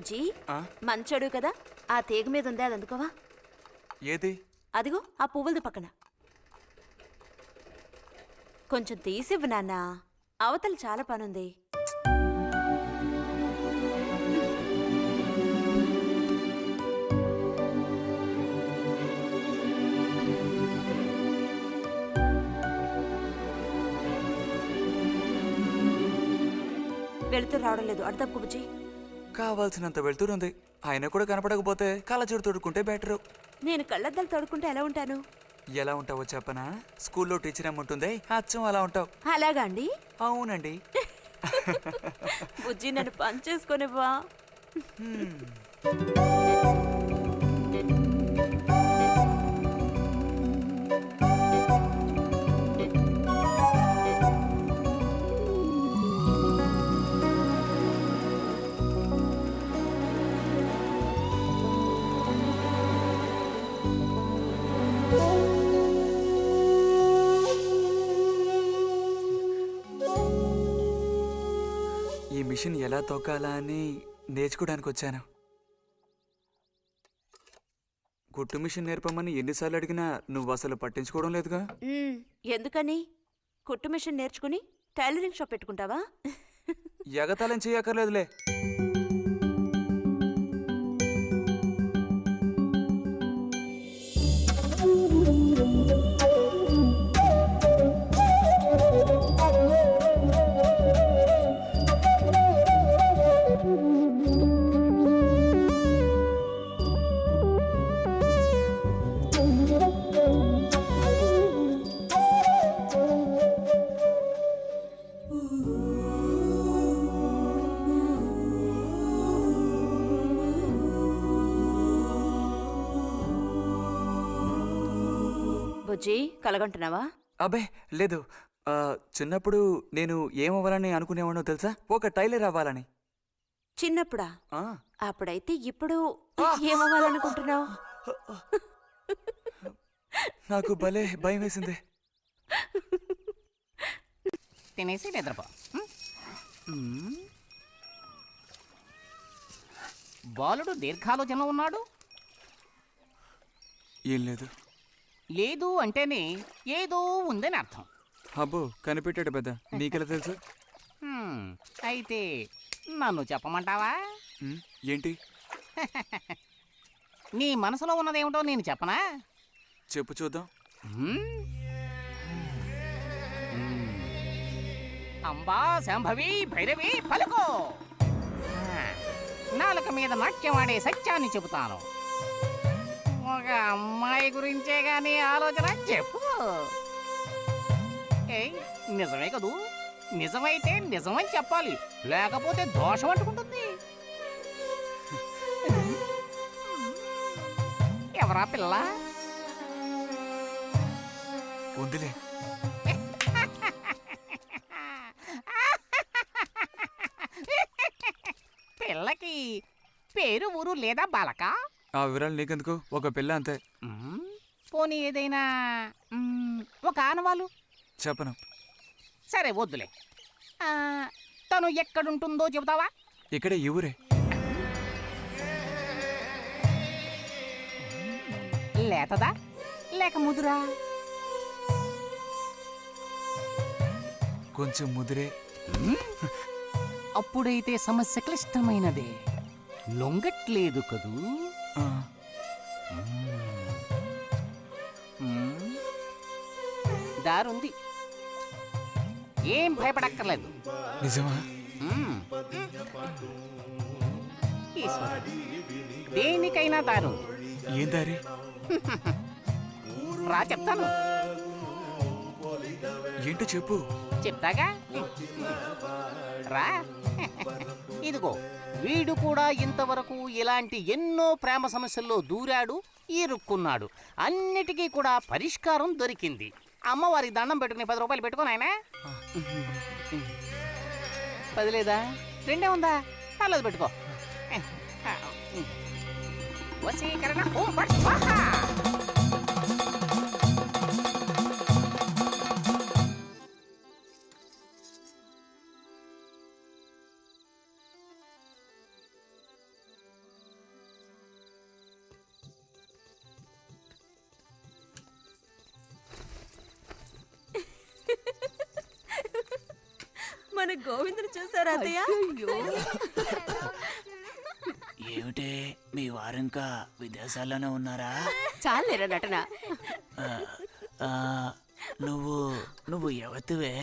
బుజ్జి? మంచోడు కదా. ఆ తీగ మీద ఉంది అది అందుకోవా? ఏది? అదిగో ఆ పువ్వులది పక్కన. కొంచెం తీసివ్వు నాన్న. అవతల చాలా పనుంది. వెళుతూ రావడం లేదు. అర్థం బుజ్జి. కావాల్సినంత వెళ్తురుంది ఆయన కూడా కనపడకపోతే కళ్ళజోడు తొడుక్కుంటే బెటరు. నేను కళ్ళద్దాలు తడుకుంటే ఎలా ఉంటాను? ఎలా ఉంటావో చెప్పనా? స్కూల్లో టీచర్ ఏముంటుంది అచ్చం అలా ఉంటావు. అలాగా అండి? అవునండి. బుజ్జి నన్ను పని చేసుకొనివ్వా ఈ మిషన్ ఎలా తొక్కాలా అని నేర్చుకోవడానికి వచ్చాను. కుట్టు మిషన్ నేర్పమని ఎన్నిసార్లు అడిగినా నువ్వు అసలు పట్టించుకోవడం లేదుగా? మ్మ్, ఎందుకని? కుట్టు మిషన్ నేర్చుకుని టైలరింగ్ షాప్ పెట్టుకుంటావా? ఎగతాళం చేయక్కర్లేదులే. బుజ్జి కలగంటున్నావా? అబ్బే లేదు. ఆ, చిన్నప్పుడు నేను ఏమవ్వాలని అనుకునేవాడో తెలుసా? ఒక టైలర్ అవ్వాలని. చిన్నప్పుడా? ఆ, అప్పుడైతే ఇప్పుడు ఏమవ్వాలనుకుంటున్నావు? నాకు భలే భయం వేసింది. తినేసి నిద్రపో. ఉం? ఉం. బాలుడు దీర్ఘాలోచనలో ఉన్నాడు. ఏం లేదు. లేదు అంటేనే ఏదో ఉందని అర్థం. అబ్బో కనిపెట్టాడు పెద్ద. నీకెలా తెలుసు? హ్మ్, అయితే నన్ను చెప్పమంటావా? ఉమ్, ఏంటి? నీ మనసులో ఉన్నదేమిటో నేను చెప్పనా? చెప్పు చూద్దాం. హ్మ్? హ్మ్. అంబా శాంభవి భైరవి పలుకో. ఆ, నాలుక మీద నాట్యమాడే సత్యాన్ని చెబుతాను. అమ్మాయి గురించే గాని ఆలోచన చెప్పు. ఏయ్ నిజమే కదూ? నిజమైతే నిజమని చెప్పాలి. లేకపోతే దోషం అంటుకుంటుంది. ఎవరా పిల్ల? ఉందిలే పిల్లకి పేరు ఊరు లేదా బాలక? ఆ వివరాలు నీకెందుకు? ఒక పిల్ల అంతే. పోనీ ఏదైనా ఒక ఆనవాలు? చెప్పను. సరే వద్దులే. ఆ, తను ఎక్కడుంటుందో చెబుతావా? ఇక్కడే ఈ ఊరే. లేతదా? లేక ముదురా? కొంచెం ముదిరే. అప్పుడైతే సమస్య క్లిష్టమైనదే. లొంగట్లేదు కదూ? ఆ. దారుంది. ఏం భయపడక్కర్లేదు. నిజమా? మ్మ్. ఈశ్వరుడు. దేనికైనా దారుంది. ఏం దారి? రా చెప్తాను. ఏంటో చెప్పు. చెప్తాగా? రా. ఇదిగో వీడు కూడా ఇంతవరకు ఇలాంటి ఎన్నో ప్రేమ సమస్యల్లో దూరాడు ఇరుక్కున్నాడు. అన్నిటికీ కూడా పరిష్కారం దొరికింది. అమ్మవారికి దండం పెట్టుకుని పది రూపాయలు పెట్టుకుని ఆయన పది లేదా రెండే ఉందా? పర్లేదు పెట్టుకో. వసీకరణ ఓం మన గోవిందుని చూసారా అత్తయ్య? ఏమిటే? మీ వారింకా విదేశాల్లోనే ఉన్నారా? చాలేరా నటన. ఆ, నువ్వు నువ్వు ఎవతివే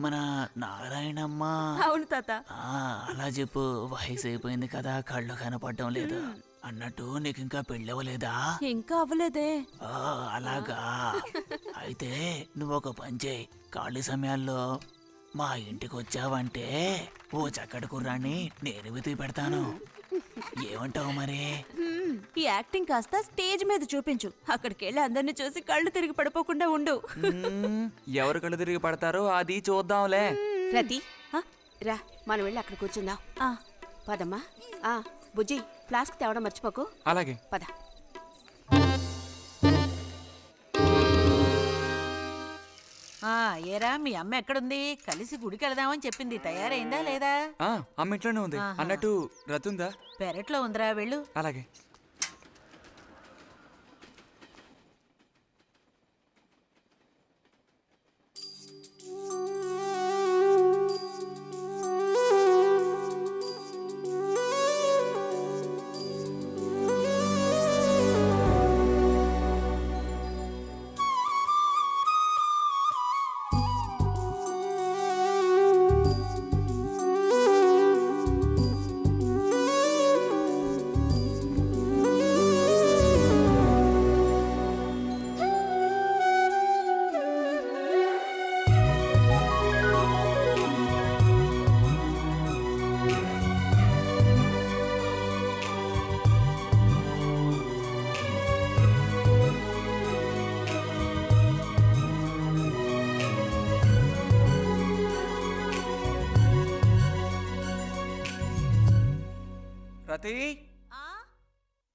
మన నారాయణమ్మ. అవును తాత. ఆ, అలా చెప్పు వయసు అయిపోయింది కదా కళ్ళు కనపడడం లేదు. అన్నట్టు నీకు ఇంకా పెళ్ళవలేదా ఇంకా అవ్వలేదే. ఆ, అలాగా. అయితే నువ్వు ఒక పని చేయి ఖాళీ సమయాల్లో మా ఇంటికి వచ్చావంటే ఓ చక్కటి కుర్రాన్ని నేను వెతికి పెడతాను. ఏమంటావు మరి? ఈ యాక్టింగ్ కాస్త స్టేజ్ మీద చూపించు. అక్కడికి వెళ్ళి అందరిని చూసి కళ్ళు తిరిగి పడిపోకుండా ఉండు. ఎవరు కళ్ళు తిరిగి పడతారో అది చూద్దాంలే. రతి ఆ? రా మనం వెళ్ళి అక్కడ కూర్చుందాం. ఆ, పదమ్మా. ఆ బుజ్జి ఫ్లాస్క్ తేవడం మర్చిపోకు. అలాగే. పద. ఏరా మీ అమ్మ ఎక్కడుంది? కలిసి గుడికి వెళదామని చెప్పింది. తయారైందా లేదా? ఆ, అమ్మ ఇంట్లోనే ఉంది. అన్నట్టు రతుందా? పెరట్లో ఉందిరా వెళ్ళు. అలాగే.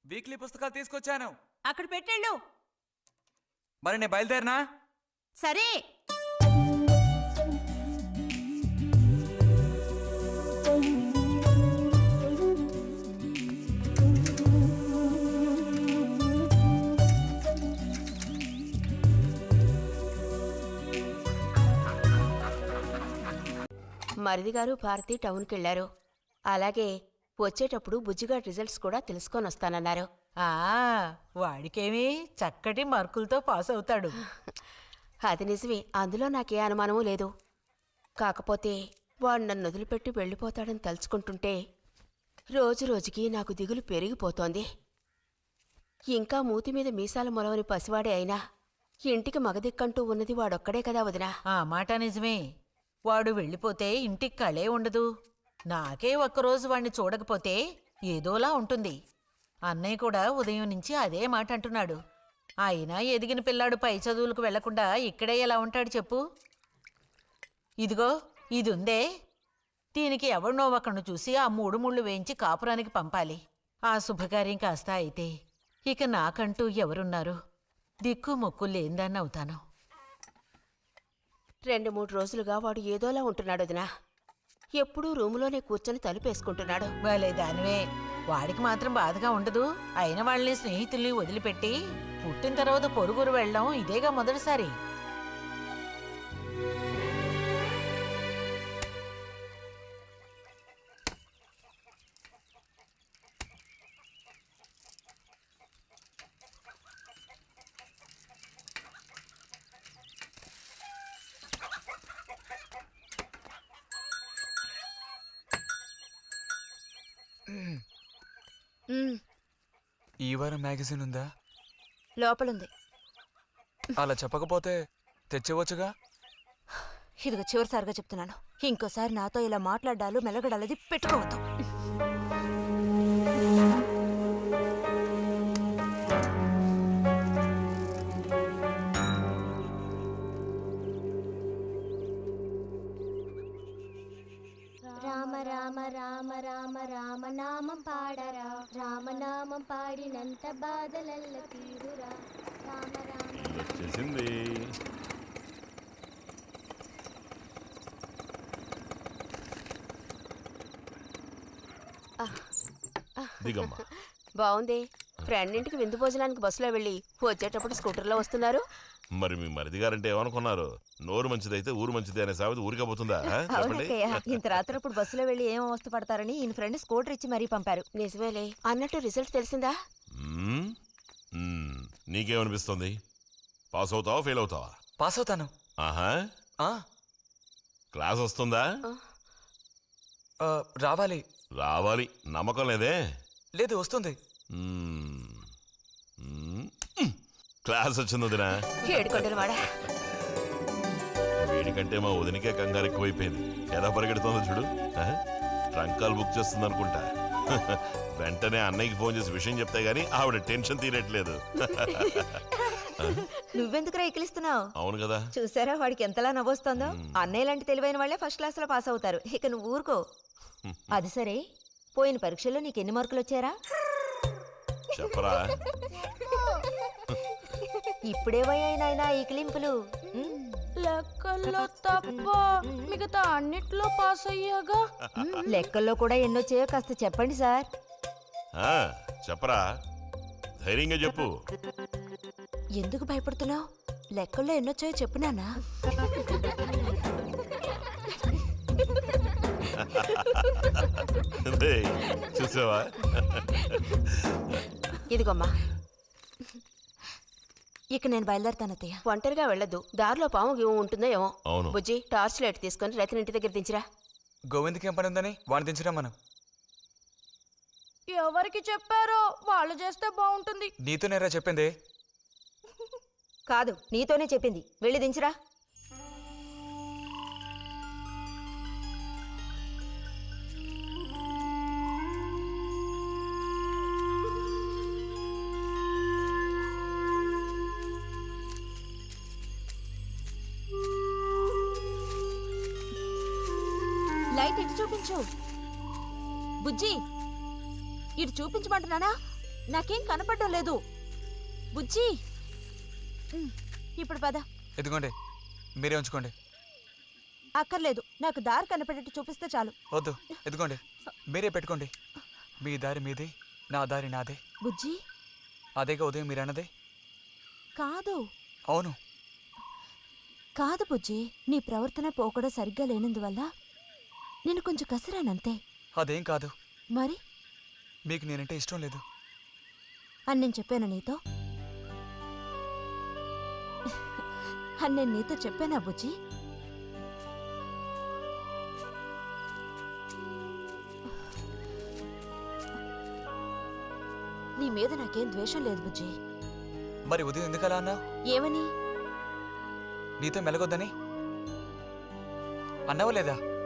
వీక్లీ పుస్తకాలు తీసుకొచ్చాను. అక్కడ పెట్టేళ్ళు. మరి నేను బయలుదేరినా? సరే. మరిది గారు భారతి టౌన్కి వెళ్ళారు అలాగే వచ్చేటప్పుడు బుజ్జిగాడి రిజల్ట్స్ కూడా తెలుసుకొని వస్తానన్నారు ఆ వాడికేమి చక్కటి మార్కులతో పాస్ అవుతాడు. అది నిజమే అందులో నాకే అనుమానమూ లేదు. కాకపోతే వాడు నన్ను వదిలిపెట్టి వెళ్ళిపోతాడని తలుచుకుంటుంటే రోజు రోజుకి నాకు దిగులు పెరిగిపోతోంది. ఇంకా మూతి మీద మీసాల మొలవని పసివాడే అయినా ఇంటికి మగదిక్కంటూ ఉన్నది వాడొక్కడే కదా వదినా. ఆ మాట నిజమే. వాడు వెళ్ళిపోతే ఇంటికి కళే ఉండదు. నాకే ఒక్కరోజు వాణ్ణి చూడకపోతే ఏదోలా ఉంటుంది. అన్నయ్య కూడా ఉదయం నుంచి అదే మాట అంటున్నాడు. అయినా ఎదిగిన పిల్లాడు పై చదువులకు వెళ్ళకుండా ఇక్కడే ఎలా ఉంటాడు చెప్పు? ఇదిగో ఇది ఉందే దీనికి ఎవరినో ఒకరిని చూసి ఆ మూడు ముళ్ళు వేయించి కాపురానికి పంపాలి. ఆ శుభకార్యం కాస్త అయితే ఇక నాకంటూ ఎవరున్నారు? దిక్కు మొక్కు లేందాన్ని అవుతాను. రెండు మూడు రోజులుగా వాడు ఏదోలా ఉంటున్నాడు వదినా. ఎప్పుడూ రూములోనే కూర్చొని తలుపేసుకుంటున్నాడు. భలే దానివే. వాడికి మాత్రం బాధగా ఉండదు. అయిన వాళ్ళని స్నేహితుల్ని వదిలిపెట్టి పుట్టిన తర్వాత పొరుగురు వెళ్ళడం ఇదేగా మొదటిసారి. ఈ వారం మ్యాగజైన్ ఉందా? లోపలుంది. అలా చెప్పకపోతే తెచ్చేవచ్చుగా? ఇదిగో చివరిసారిగా చెప్తున్నాను. ఇంకోసారి నాతో ఇలా మాట్లాడాలు మెలగడాలది పెట్టుకోవద్దు. రామ రామ రామనామం పాడరా. రామనామం పాడినంత బాధలల్ల తీరురా. రామ రామ వచ్చేసింది? దిగమ్మా. బాగుంది ఫ్రెండ్ ఇంటికి విందు భోజనానికి బస్సులో వెళ్ళి వచ్చేటప్పుడు స్కూటర్లో వస్తున్నారు. మరి మీ మరిది గారంటే ఏమనుకున్నారు? నోరు మంచిదైతే ఊరు మంచిది అనే సామెత ఊరికపోతుందా? చెప్పండి. ఇంత రాత్రప్పుడు బస్సులో వెళ్ళి ఏం అవస్థ పడతారని ఈయన ఫ్రెండ్ స్కూటర్ ఇచ్చి మరీ పంపారు. నిజమేలే. అన్నట్టు రిజల్ట్ తెలిసిందా? మ్మ్? మ్మ్. నీకేమనిపిస్తుంది? పాస్ అవుతావా ఫెయిల్ అవుతావా? పాస్ అవుతాను. ఆహా. ఆ, క్లాస్ వస్తుందా? ఆ, రావాలి. రావాలి. నమ్మకం లేదే? లేదు వస్తుంది. మ్మ్. మ్మ్. క్లాస్ వచ్చింది వదినా. ఏడుకొండలు వాడా వీడికంటే మా వదినకే కంగారు ఎక్కువైపోయింది. ఎలా పరిగెడుతుందో చూడు? ట్రంకాలు బుక్ చేస్తుంది అనుకుంటా. వెంటనే అన్నయ్యకి ఫోన్ చేసి విషయం చెప్తే గానీ ఆవిడ టెన్షన్ తీరట్లేదు. నువ్వెందుకు రైకిలిస్తున్నావు అవును కదా. చూసారా వాడికి ఎంతలా నవ్వొస్తుందో? అన్నయ్య లాంటి తెలివైన వాళ్ళే ఫస్ట్ క్లాస్లో పాస్ అవుతారు. ఇక నువ్వు ఊరుకో. అది సరే. పోయిన పరీక్షల్లో నీకు ఎన్ని మార్కులు వచ్చారా చెప్పరా. ఇప్పుడేవయ్యాయి నాయనా ఈ క్లింపులు లెక్కల్లో తప్ప మిగతా అన్నిట్లో పాస్ అయ్యాగా? లెక్కల్లో కూడా ఎన్నొచ్చాయో కాస్త చెప్పండి సార్. ఆ, చెప్పరా? ధైర్యంగా చెప్పు. ఎందుకు భయపడుతున్నావు? లెక్కల్లో ఎన్నొచ్చాయో చెప్పు నాన్నా. రేయ్, చూసావా? ఇదిగోమ్మా ఇక నేను బయలుదేరుతాను అత్తయ్య. ఒంటరిగా వెళ్ళొద్దు. దారిలో పాము గీము ఉంటుందో ఏమో అవును. బుజ్జి టార్చ్ లైట్ తీసుకొని రతిని ఇంటి దగ్గర దించిరా. గోవింద్కి ఏం పని ఉందని వాడిని దించడం మనం. ఎవరికి చెప్పారో వాళ్ళు చేస్తే బాగుంటుంది. నీతో నేరా చెప్పింది? కాదు నీతోనే చెప్పింది. వెళ్ళి దించురా. లైట్ ఇటు చూపించు. బుజ్జి ఇటు చూపించమంటున్నానా? నాకేం కనపడడం లేదు. బుజ్జి ఇప్పుడు పద. ఎదుగోండి మీరే ఉంచుకోండి. అక్కర్లేదు నాకు దారి కనపడేట్టు చూపిస్తే చాలు. వద్దు ఎదుగోండి మీరే పెట్టుకోండి. మీ దారి మీదే నా దారి నాదే. బుజ్జి? అదేగా ఉదయం మీరు అన్నదే? కాదు. అవును. కాదు బుజ్జి నీ ప్రవర్తన పోకడ సరిగ్గా లేనందువల్ల నేను కొంచెం కసిరానంతే. అదేం కాదు. మరి? మీకు నేనంటే ఇష్టం లేదు. అని నేను చెప్పాను నీతో? అని నేను నీతో చెప్పానా బుజ్జి? నీ మీద నాకేం ద్వేషం లేదు బుజ్జి. మరి ఉదయం ఎందుకు అలా అన్నావు? ఏమని? నీతో మెలగొద్దని? అన్నావా లేదా?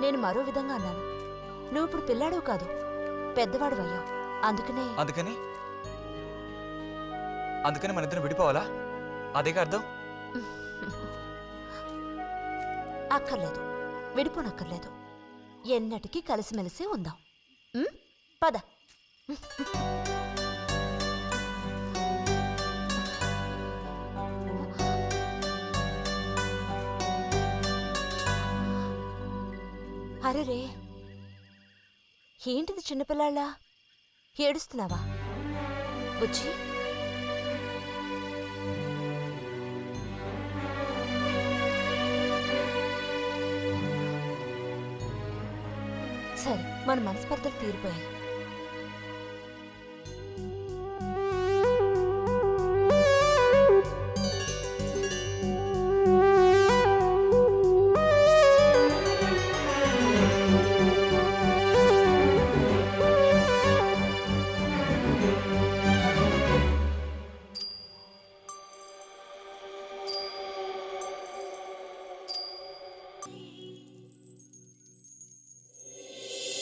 నేను మరో విధంగా అన్నాను. నువ్వు ఇప్పుడు పిల్లాడు కాదు పెద్దవాడు అయ్యావు అందుకనే అందుకని? అందుకని మన ఇద్దరం విడిపోవాలా? అదేగా అర్థం? అక్కర్లేదు. విడిపోనక్కర్లేదు. ఎన్నటికీ కలిసిమెలిసి ఉందాం? పద. అరెరే. ఏంటిది చిన్నపిల్లాళ్ళ? ఏడుస్తున్నావా? బుజ్జి? సరే మన మనస్పర్ధలు తీరిపోయాయి.